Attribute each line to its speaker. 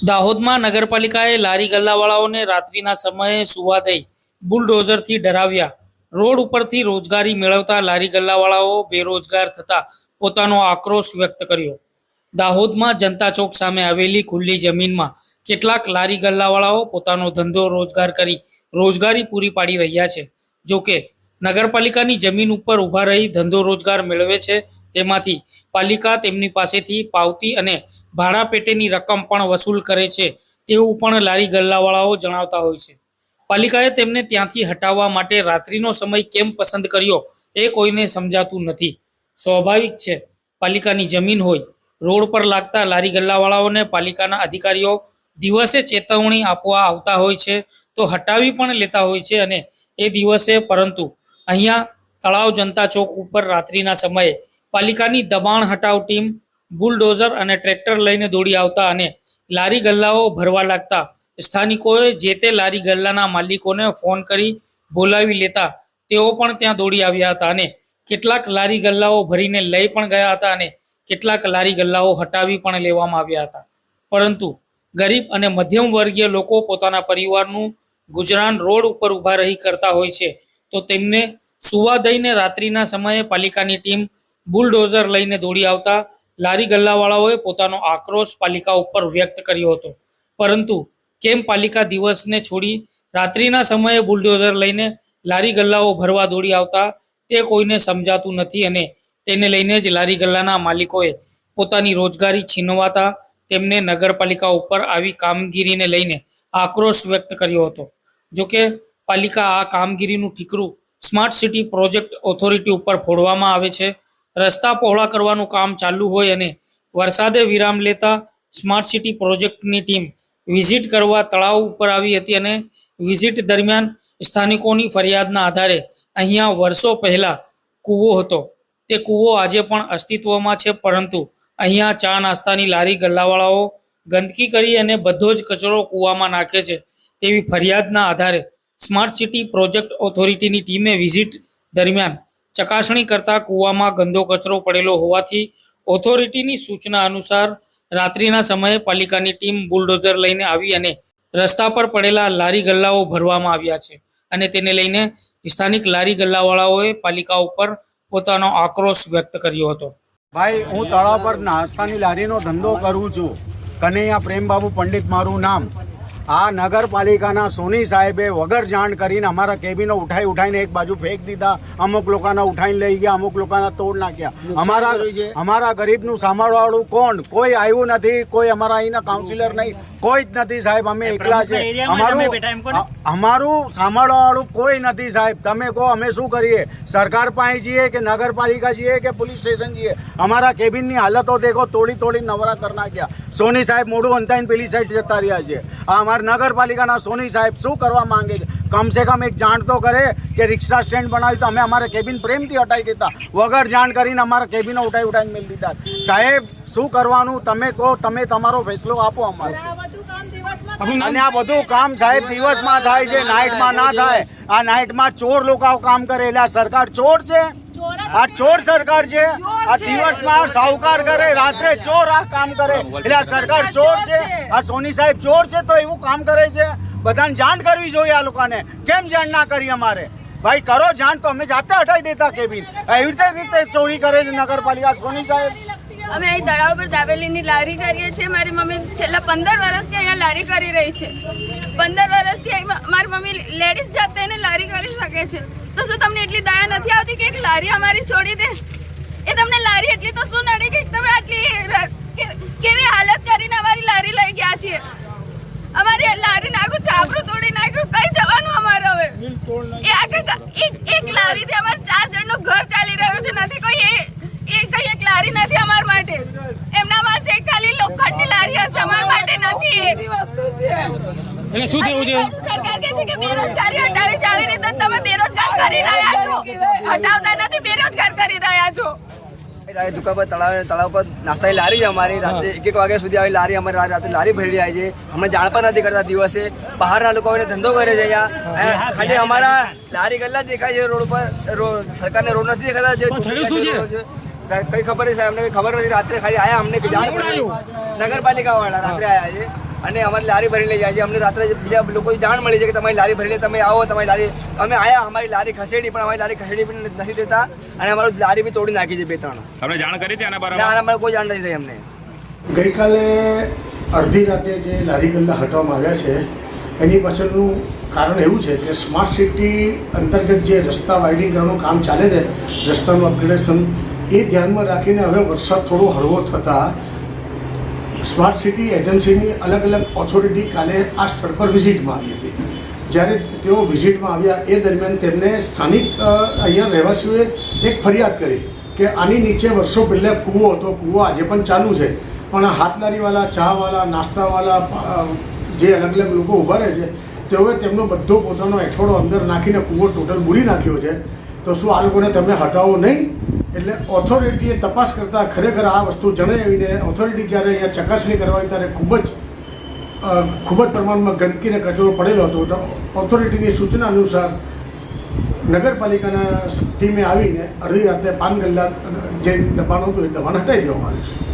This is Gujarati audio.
Speaker 1: દાહોદમાં નગરપાલિકાએ લારી ગલ્લાવાળાઓને રાત્રિના સમયે સુવા દઈ બુલડોઝરથી ડરાવ્યા. રોડ ઉપરથી રોજગારી મેળવતા લારી ગલ્લાવાળાઓ બેરોજગાર થતા પોતાનો આક્રોશ વ્યક્ત કર્યો. દાહોદમાં જનતા ચોક સામે આવેલી ખુલ્લી જમીનમાં કેટલાક લારી ગલ્લાવાળાઓ પોતાનો ધંધો રોજગાર કરી રોજગારી પૂરી પાડી રહ્યા છે. જોકે નગરપાલિકાની જમીન ઉપર ઊભા રહી ધંધો રોજગાર મેળવે છે તેમાંથી પાલિકા તેમની પાસેથી પાવતી અને ભાડા પેટેની રકમ પણ વસૂલ કરે છે તેવું પણ લારી ગલ્લાવાળાઓ જણાવતા હોય છે. પાલિકાએ તેમને ત્યાંથી હટાવવા માટે રાત્રિનો સમય કેમ પસંદ કર્યો એ કોઈને સમજાતું નથી. સ્વાભાવિક છે, પાલિકાની જમીન હોય, રોડ પર લાગતા લારી ગલ્લાવાળાઓને પાલિકાના અધિકારીઓ દિવસે ચેતવણી આપવા આવતા હોય છે, તો હટાવી પણ લેતા હોય છે અને એ દિવસે પરંતુ અહીંયા તળાવ જનતા ચોક ઉપર રાત્રિના સમયે પાલિકાની દબાણ હટાવ ટીમ, બુલડોઝર અને ટ્રેક્ટર લઈને દોડી આવતા અને લારી ગલ્લાઓ ભરવા લાગતા. સ્થાનિકોએ જે તે લારી ગલ્લાના માલિકોને ફોન કરી બોલાવી લેતા તેઓ પણ ત્યાં દોડી આવ્યા હતા અને કેટલાક લારી ગલ્લાઓ ભરીને લઈ પણ ગયા હતા અને કેટલાક લારી ગલ્લાઓ હટાવી પણ લેવામાં આવ્યા હતા. પરંતુ ગરીબ અને મધ્યમ વર્ગીય લોકો પોતાના પરિવારનું ગુજરાન રોડ ઉપર ઊભા રહી કરતા હોય છે. તો તેમને સુવા દઈને રાત્રિના સમયે પાલિકાની ટીમ બુલડોઝર લઈને દોડી આવતા લારી ગલ્લાવાળાઓએ પોતાનો આક્રોશ પાલિકા ઉપર વ્યક્ત કર્યો હતો. પરંતુ કેમ પાલિકા દિવસને છોડી રાત્રિના સમયે બુલડોઝર લઈને લારી ગલ્લાઓ ભરવા દોડી આવતા તે કોઈને સમજાતું નથી અને તેને લઈને જ લારી ગલ્લાના માલિકોએ પોતાની રોજગારી છીનવાતા તેમને નગરપાલિકા ઉપર આવી કામગીરીને લઈને આક્રોશ વ્યક્ત કર્યો હતો. જોકે પાલિકા આ કામગીરીનું ઠીકરું સ્માર્ટ સિટી પ્રોજેક્ટ ઓથોરિટી ઉપર ફોડવામાં આવે છે રસ્તા પહોળા કરવાનું કામ ચાલુ હોય અને વરસાદે વિરામ લેતા સ્માર્ટ સિટી પ્રોજેક્ટની ટીમ વિઝિટ કરવા તળાવ ઉપર આવી હતી અને વિઝિટ દરમિયાન સ્થાનિકોની ફરિયાદના આધારે અહીંયા વર્ષો પહેલા કૂવો હતો. તે કૂવો આજે પણ અસ્તિત્વમાં છે, પરંતુ અહીંયા ચા નાસ્તાની લારી ગલ્લાવાળાઓ ગંદકી કરી અને બધો જ કચરો કૂવામાં નાખે છે તેવી ફરિયાદના આધારે સ્માર્ટ સિટી પ્રોજેક્ટ ઓથોરિટીની ટીમે વિઝિટ દરમિયાન ચકાસણી કરતા કૂવામાં ગંદો કચરો પડેલો હોવાથી ઓથોરિટીની સૂચના અનુસાર રાત્રિના સમયે પાલિકાની ટીમ બુલડોઝર લઈને આવી અને રસ્તા પર પડેલા લારી ગલ્લાઓ ભરવામાં આવ્યા છે અને તેને લઈને સ્થાનિક લારી ગલ્લાવાળાઓએ પાલિકા ઉપર પોતાનો આક્રોશ વ્યક્ત કર્યો હતો.
Speaker 2: ભાઈ, હું તળાવ પર નાસ્તાની લારીનો ધંધો કરું છું. કનૈયા પ્રેમબાબુ પંડિત, મારું નામ. આ નગરપાલિકાના સોની સાહેબે વગર જાણ કરીને અમારા કેબિનો ઉઠાઈ ઉઠાઈને એક બાજુ ફેંક દીધા. અમુક લોકોના ઉઠાઈને લઈ ગયા અમુક લોકોના તોડ નાખ્યા. અમારા અમારા ગરીબનું સાંભળવાળું કોણ? કોઈ આવ્યું નથી કોઈ અમારા અહીંના કાઉન્સિલર નહીં કોઈ જ નથી સાહેબ અમે એકલા છે અમારું અમારું સાંભળવાળું કોઈ નથી સાહેબ. તમે કહો અમે શું કરીએ? સરકાર પાસે જઈએ કે નગરપાલિકા છીએ કે પોલીસ સ્ટેશન જઈએ અમારા કેબિનની હાલતો દેખો તોડી તોડી નવરા કરી નાખ્યા. સોની સાહેબ મોઢું અંતાઈને પેલી સાઈડ જતા રહ્યા છે. આ અમારા નગરપાલિકાના સોની સાહેબ શું કરવા માંગે છે? કમસે કમ એક જાણ તો કરે કે રિક્ષા સ્ટેન્ડ બનાવી તો અમે અમારે કેબિન પ્રેમથી હટાવી દેતા. વગર જાણ કરીને અમારા કેબિનો ઉઠાઈ ઉઠાવીને મેળવી દીધા. સાહેબ શું કરવાનું? તમે કહો તમે તમારો ફેસલો આપો અમારે. અને આ બધું કામ સાહેબ દિવસમાં થાય છે નાઇટમાં ના થાય. આ નાઇટમાં ચોર લોકો કામ કરે. એટલે આ સરકાર ચોર છે? આ ચોર સરકાર છે? આ દિવસમાં સાહુકાર કરે રાત્રે ચોર આ કામ કરે. એટલે આ સરકાર ચોર છે આ સોની સાહેબ ચોર છે તો એવું કામ કરે છે. બધાને જાણ કરવી જોઈએ આ લોકોને. કેમ જાણ ના કરી અમારે? ભાઈ કરો જાણ તો અમે જાતે હટાવી દેતા કેબિન. એવી રીતે રીતે ચોરી કરે છે નગરપાલિકા સોની સાહેબ.
Speaker 3: અમે અહીં તળાવ પર દાબેલીની લારી કરીએ છીએ. મારી મમ્મી છેલ્લા પંદર વર્ષથી અહીંયા લારી કરી રહી છે. પંદર વર્ષથી મારી મમ્મી લેડીઝ જાતે એને લારી કરી શકે છે. તો શું તમને એટલી દયા નથી આવતી કે એક લારી અમારી છોડી દે? એ તમને લારી એટલી તો શું નડી કે તમે આટલી ર- કે- કેવી હાલત કરીને અમારી લારી લઈ ગયા છીએ? અમારી લારી નાખું ચાબડું તોડી નાખ્યું. કઈ જવાનું અમારે હવે? એક એક લારીથી અમારે ચાર જણનું ઘર ચાલી રહ્યું છે. નથી કોઈ એ એ કઈ એક લારી નથી અમાર માટે. એમના પાસે એક ખાલી લોખંડની લારી હશે. અમાર માટે નથી એ.
Speaker 4: એટલે શું થયું છે?
Speaker 3: સરકાર કહે છે કે બેરોજગારી હટાવી જાવી રીતે તમે બેરોજગાર કરી રહ્યા છો. હટાવતા નથી બેરોજગાર કરી રહ્યા છો.
Speaker 5: દુકાન પર તળાવ તળાવ પર નાસ્તાની લારી છે અમારી. રાત્રે એક એક વાગ્યા સુધી આવી લારી અમારી રાત્રે લારી ભરી જાય છે. અમને જાણ પણ નથી કરતા દિવસે. બહારના લોકો આવીને ધંધો કરે છે અહીંયા. ખાલી અમારા લારી ગલ્લા દેખાય છે રોડ પર સરકારને રોડ નથી દેખાતા? કઈ ખબર છે અમને ખબર નથી. રાત્રે ખાલી આયા અમને નગરપાલિકા વાળા રાત્રે આયા છે. અને અમારી લારી ભરીને લઈ જાય છે. અમને રાત્રે બીજા લોકોની જાણ મળી છે કે તમારી લારી ભરીને તમે આવો તમારી લારી અમે આવ્યા અમારી લારી ખસેડી પણ અમારી લારી ખસેડી પણ નથી દેતા. અને અમારું લારી બી તોડી નાખી છે બે ત્રણ.
Speaker 4: આપણે જાણ કરી હતી આના બારામાં?
Speaker 5: આના કોઈ જાણ નથી થઈ અમને.
Speaker 6: ગઈકાલે અડધી રાતે જે લારી ગલ્લા હટવામાં આવ્યા છે એની પાછળનું કારણ એવું છે કે સ્માર્ટ સિટી અંતર્ગત જે રસ્તા વાઇડિંગ કરવાનું કામ ચાલે છે રસ્તાનું અપગ્રેડેશન એ ધ્યાનમાં રાખીને હવે વરસાદ થોડો હળવો થતાં સ્માર્ટ સિટી એજન્સીની અલગ અલગ ઓથોરિટી કાલે આ સ્થળ પર વિઝિટમાં આવી હતી. જ્યારે તેઓ વિઝિટમાં આવ્યા, એ દરમિયાન તેમને સ્થાનિક અહીંયા રહેવાસીઓએ એક ફરિયાદ કરી કે આની નીચે વર્ષો પહેલાં કૂવો હતો. કૂવો આજે પણ ચાલુ છે. પણ હાથલારીવાલા ચાવાળા, નાસ્તાવાળા જે અલગ અલગ લોકો ઊભા રહે છે, તેઓએ તેમનો બધો પોતાનો એઠવાડો અંદર નાખીને કૂવો ટોટલ બુરી નાખ્યો છે. તો શું આ લોકોને તમે હટાવો નહીં? એટલે ઓથોરિટીએ તપાસ કરતાં ખરેખર આ વસ્તુ જણાવીને ઓથોરિટી જ્યારે અહીંયા ચકાસણી કરવાની ત્યારે ખૂબ જ ખૂબ જ પ્રમાણમાં ગંદકીને કચરો પડેલો હતો. તો ઓથોરિટીની સૂચના અનુસાર નગરપાલિકાના ટીમે આવીને અડધી રાતે પાન ગલ્લા જે દબાણ હતું એ દબાણ હટાવી દેવામાં આવ્યું છે.